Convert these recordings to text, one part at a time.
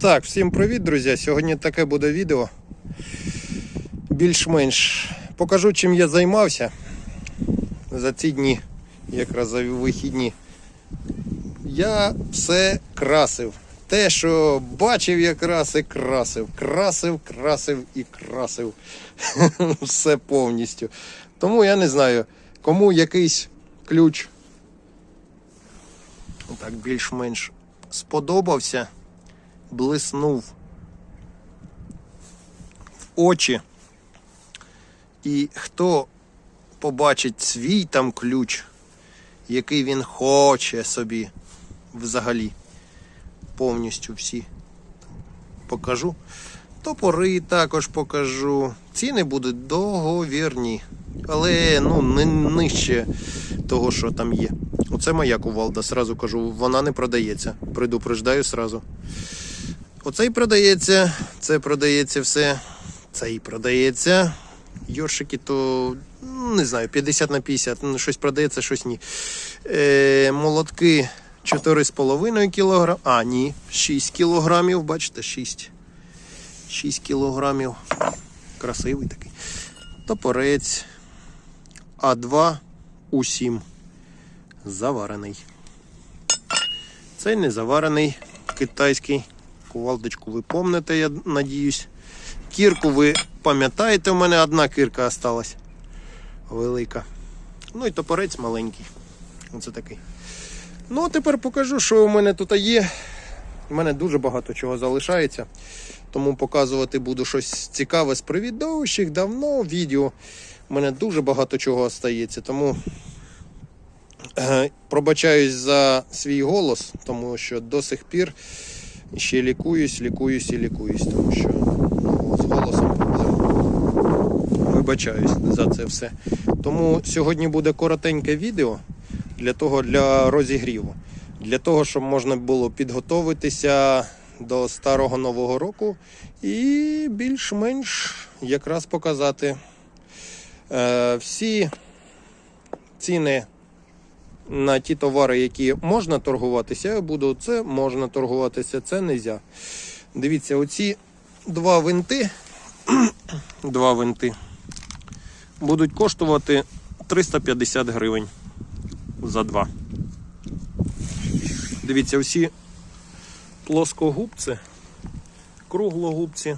Так, всім привіт, друзі. Сьогодні таке буде відео. Більш-менш покажу, чим я займався за ці дні, якраз за вихідні. Я все красив. Те, що бачив, я красив, красив, красив, красив і красив. Все повністю. Тому я не знаю, кому якийсь ключ так більш-менш сподобався блиснув в очі. І хто побачить свій там ключ, який він хоче собі взагалі, повністю всі покажу. Топори також покажу. Ціни будуть договірні, але ну, не нижче того, що там є. Оце моя кувалда, сразу кажу, вона не продається. Предупреждаю сразу. Оцей продається, це продається все. Цей продається. Йоршики то ну, не знаю, 50 на 50. Ну, щось продається, щось ні. Е, молотки 4,5 кг. А, ні, 6 кілограмів. Бачите, 6. 6 кілограмів. Красивий такий. Топорець. А2 У7. Заварений. Цей не заварений китайський. Кувалдочку ви помните, я надіюсь. Кірку ви пам'ятаєте, у мене одна кірка осталась. Велика. Ну і топорець маленький. Оце такий. Ну, а тепер покажу, що у мене тут є. У мене дуже багато чого залишається. Тому показувати буду щось цікаве з привідовищих давно відео. У мене дуже багато чого остається. Тому е, пробачаюсь за свій голос, тому що до сих пір ще лікуюсь, лікуюсь і лікуюсь, тому що ну, з голосом. Вибачаюсь за це все. Тому сьогодні буде коротеньке відео для того для розігріву. Для того, щоб можна було підготуватися до старого нового року і більш-менш якраз показати е, всі ціни на ті товари, які можна торгуватися, я буду це можна торгуватися, це не можна. Дивіться, оці два винти, два винти будуть коштувати 350 гривень за два. Дивіться, всі плоскогубці, круглогубці,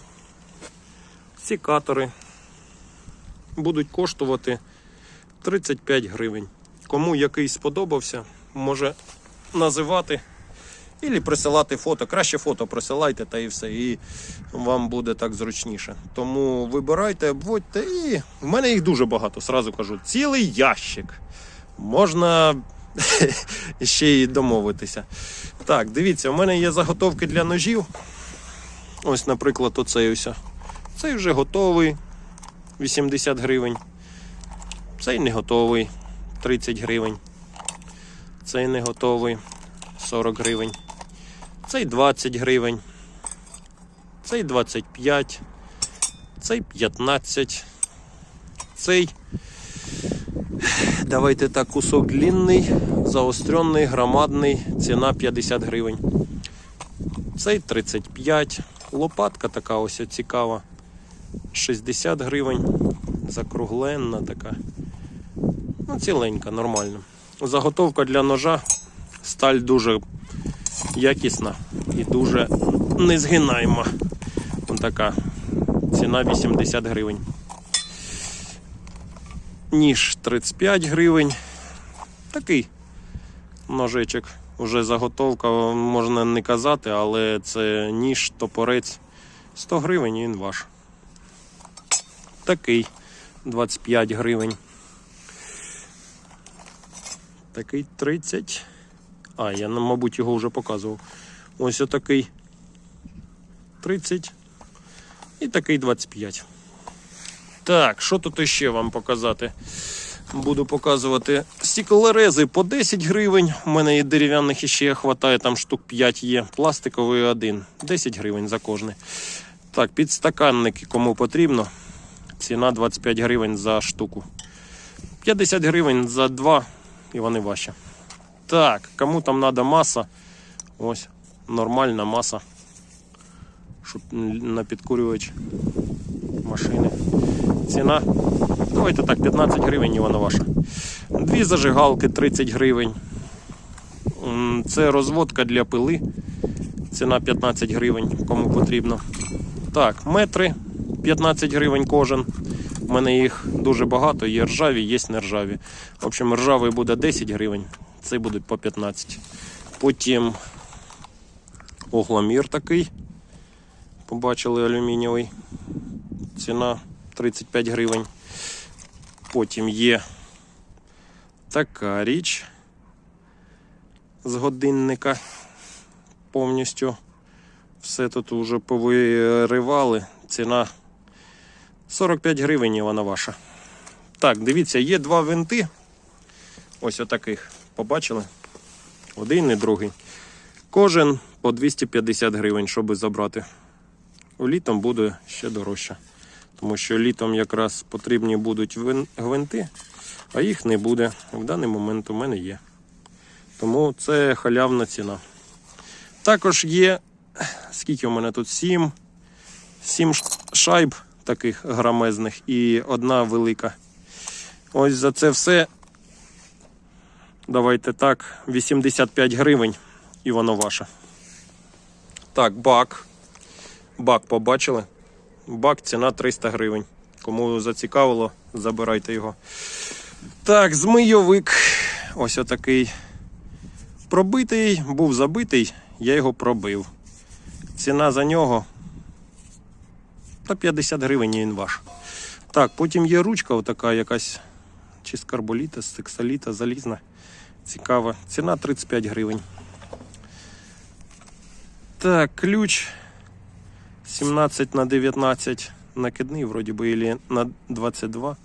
сікатори будуть коштувати 35 гривень. Кому який сподобався, може називати і присилати фото. Краще фото присилайте та і все. І вам буде так зручніше. Тому вибирайте, обводьте. І в мене їх дуже багато, сразу кажу. Цілий ящик. Можна ще й домовитися. Так, дивіться, у мене є заготовки для ножів. Ось, наприклад, оцей ось. Цей вже готовий 80 гривень. Цей не готовий 30 гривень. Цей не готовий 40 гривень. Цей 20 гривень. Цей 25. Цей 15. Цей. Давайте так, кусок длинний, заостренний, громадний, ціна 50 гривень. Цей 35. Лопатка така ось цікава. 60 гривень. Закругленна така. Ну, ціленька, нормально. Заготовка для ножа. Сталь дуже якісна і дуже незгинаєма. Ось така. Ціна 80 гривень. Ніж 35 гривень. Такий ножичок. Уже заготовка, можна не казати, але це ніж, топорець 100 гривень і він ваш. Такий 25 гривень. Такий 30. А, я, мабуть, його вже показував. Ось отакий 30 і такий 25. Так, що тут ще вам показати? Буду показувати стіклорези по 10 гривень. У мене і дерев'яних іще хватає, там штук 5 є. Пластиковий один. 10 гривень за кожний. Так, підстаканники кому потрібно. Ціна 25 гривень за штуку. 50 гривень за два, і вони ваші. Так, кому там треба маса, ось нормальна маса. щоб на підкурювач машини. Ціна. Давайте так, 15 гривень і вона ваша. Дві зажигалки 30 гривень. Це розводка для пили. Ціна 15 гривень, кому потрібно. Так, метри 15 гривень кожен. У мене їх дуже багато, є ржаві, є нержаві. В общем, ржавий буде 10 гривень, цей буде по 15. Потім огломір такий. Побачили алюмінієвий. Ціна 35 гривень. Потім є така річ з годинника. Повністю все тут вже повиривали. Ціна 45 гривень вона ваша. Так, дивіться, є два винти. Ось отаких. Побачили? Один і другий. Кожен по 250 гривень, щоб забрати. Літом буде ще дорожче. Тому що літом якраз потрібні будуть гвинти, а їх не буде. В даний момент у мене є. Тому це халявна ціна. Також є, скільки у мене тут? Сім, сім ш- шайб таких грамезних і одна велика. Ось за це все. Давайте так, 85 гривень і воно ваше. Так, бак. Бак побачили. Бак ціна 300 гривень. Кому зацікавило, забирайте його. Так, змийовик. Ось отакий пробитий, був забитий, я його пробив. Ціна за нього та 50 гривень він ваш. Так, потім є ручка, отака якась чи з карболіта, з сексоліта, залізна. Цікава. Ціна 35 гривень. Так, ключ 17 на 19 накидний, вроді би, или на 22.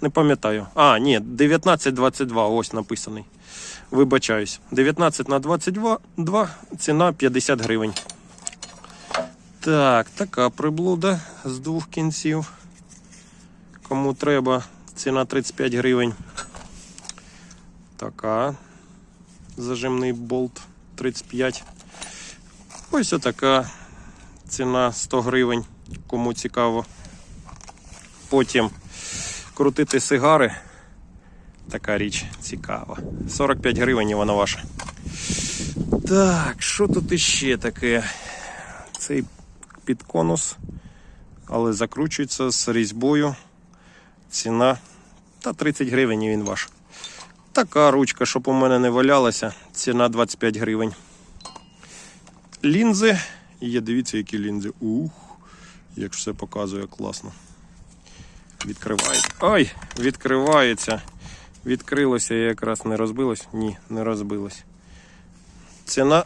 Не пам'ятаю. А, ні, 19-22, ось написаний. Вибачаюсь. 19 на 22, 2, ціна 50 гривень. Так, така приблуда з двох кінців. Кому треба, ціна 35 гривень. Така. Зажимний болт 35. Ось отака ціна 100 гривень, кому цікаво. Потім крутити сигари. Така річ цікава. 45 гривень і вона ваша. Так, що тут іще таке? Цей підконус, але закручується з різьбою. Ціна та 30 гривень він ваш. Така ручка, щоб у мене не валялася, ціна 25 гривень. Лінзи. Є, дивіться, які лінзи. Ух, як все показує класно. Відкривається. Ой, відкривається. Відкрилося і якраз не розбилось? Ні, не розбилось. Ціна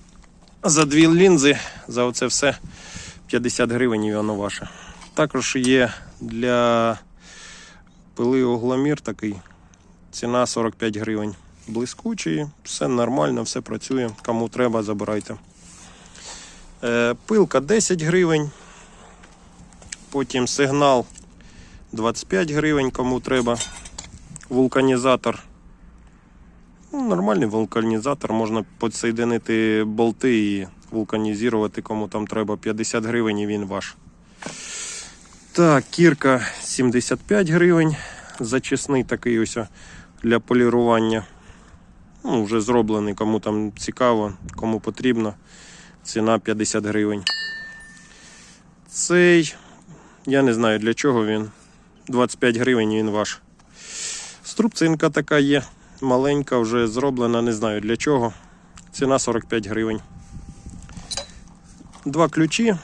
за дві лінзи, за оце все 50 гривень і воно ваше. Також є для пили огломір такий. Ціна 45 гривень. Блискучий, все нормально, все працює. Кому треба, забирайте. Е, пилка 10 гривень. Потім сигнал 25 гривень, кому треба. Вулканізатор. Ну, нормальний вулканізатор, можна підсоєдинити болти і вулканізувати, кому там треба 50 гривень і він ваш. Так, кірка 75 гривень. Зачисний такий ось для полірування. Ну, вже зроблений, кому там цікаво, кому потрібно. Ціна 50 гривень. Цей, я не знаю для чого він. 25 гривень він ваш. Струбцинка така є, маленька, вже зроблена, не знаю для чого. Ціна 45 гривень. Два ключі.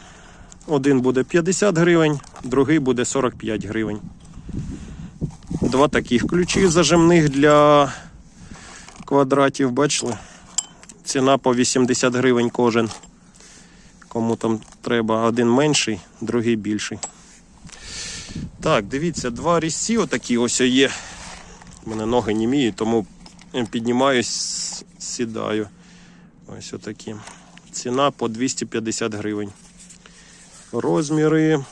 Один буде 50 гривень, другий буде 45 гривень. Два таких ключі зажимних для квадратів, бачили? Ціна по 80 гривень кожен. Кому там треба один менший, другий більший. Так, дивіться, два різці отакі ось є. У мене ноги німіють, тому піднімаюсь, сідаю. Ось отакі. Ціна по 250 гривень. Розміри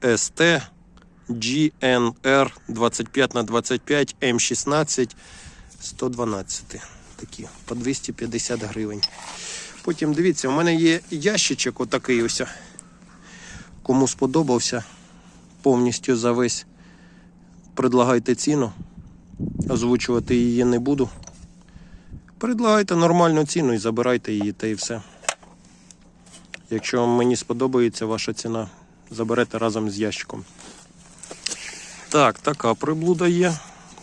ST GNR 25 на 25 М16 112. Такі по 250 гривень. Потім дивіться, у мене є ящичок отакий ось. Кому сподобався повністю за весь. Предлагайте ціну. Озвучувати її не буду. Предлагайте нормальну ціну і забирайте її, та і все. Якщо мені сподобається ваша ціна, заберете разом з ящиком. Так, така приблуда є.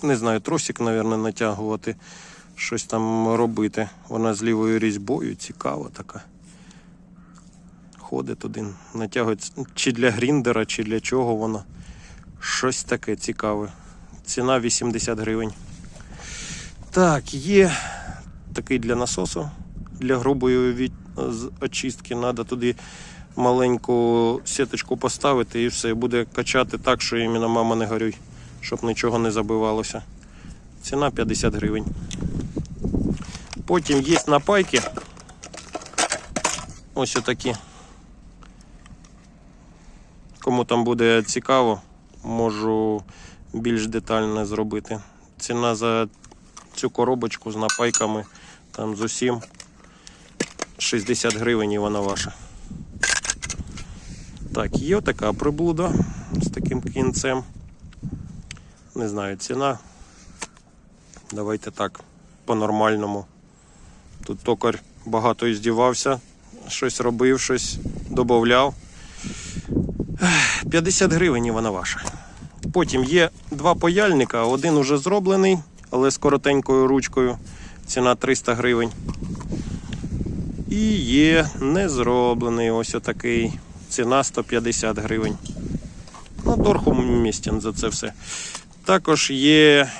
Не знаю, тросик, мабуть, натягувати, щось там робити. Вона з лівою різьбою, цікава така. Ходить один, натягується чи для гріндера, чи для чого воно. Щось таке цікаве. Ціна 80 гривень. Так, є такий для насосу, для грубої від... очистки. Треба туди маленьку сіточку поставити і все. Буде качати так, що іменно мама не горюй, щоб нічого не забивалося. Ціна 50 гривень. Потім є напайки. Ось отакі. Кому там буде цікаво, можу більш детально зробити. Ціна за цю коробочку з напайками, там з усім 60 гривень і вона ваша. Так, є така приблуда з таким кінцем. Не знаю, ціна. Давайте так, по-нормальному. Тут токар багато і здівався, щось робив, щось додавав. 50 гривень і вона ваша. Потім є два паяльника, один уже зроблений, але з коротенькою ручкою. Ціна 300 гривень. І є незроблений ось отакий. Ціна 150 гривень. Ну, торг умістен за це все. Також є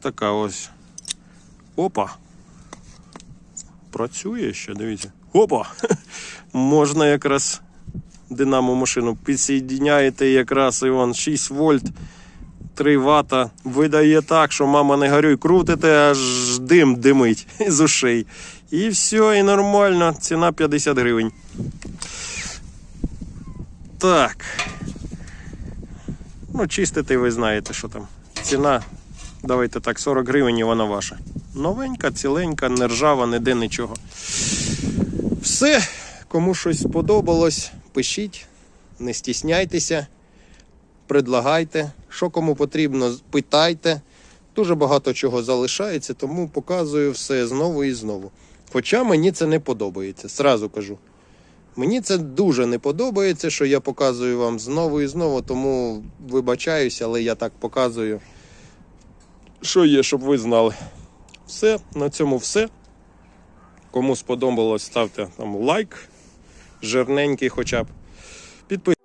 така ось. Опа. Працює ще, дивіться. Опа! Можна якраз динамо машину підсоєдняєте якраз і вон 6 вольт, 3 вата. Видає так, що мама не горюй, крутите, аж дим димить з ушей. І все, і нормально. Ціна 50 гривень. Так. Ну, чистити ви знаєте, що там. Ціна, давайте так, 40 гривень і вона ваша. Новенька, ціленька, не ржава, ніде нічого. Все, кому щось сподобалось, пишіть, не стісняйтеся, предлагайте, що кому потрібно, питайте. Дуже багато чого залишається, тому показую все знову і знову. Хоча мені це не подобається, сразу кажу. Мені це дуже не подобається, що я показую вам знову і знову, тому вибачаюся, але я так показую, що є, щоб ви знали. Все, на цьому все. Кому сподобалось, ставте там лайк, жирненький хоча б. Підписуйтесь.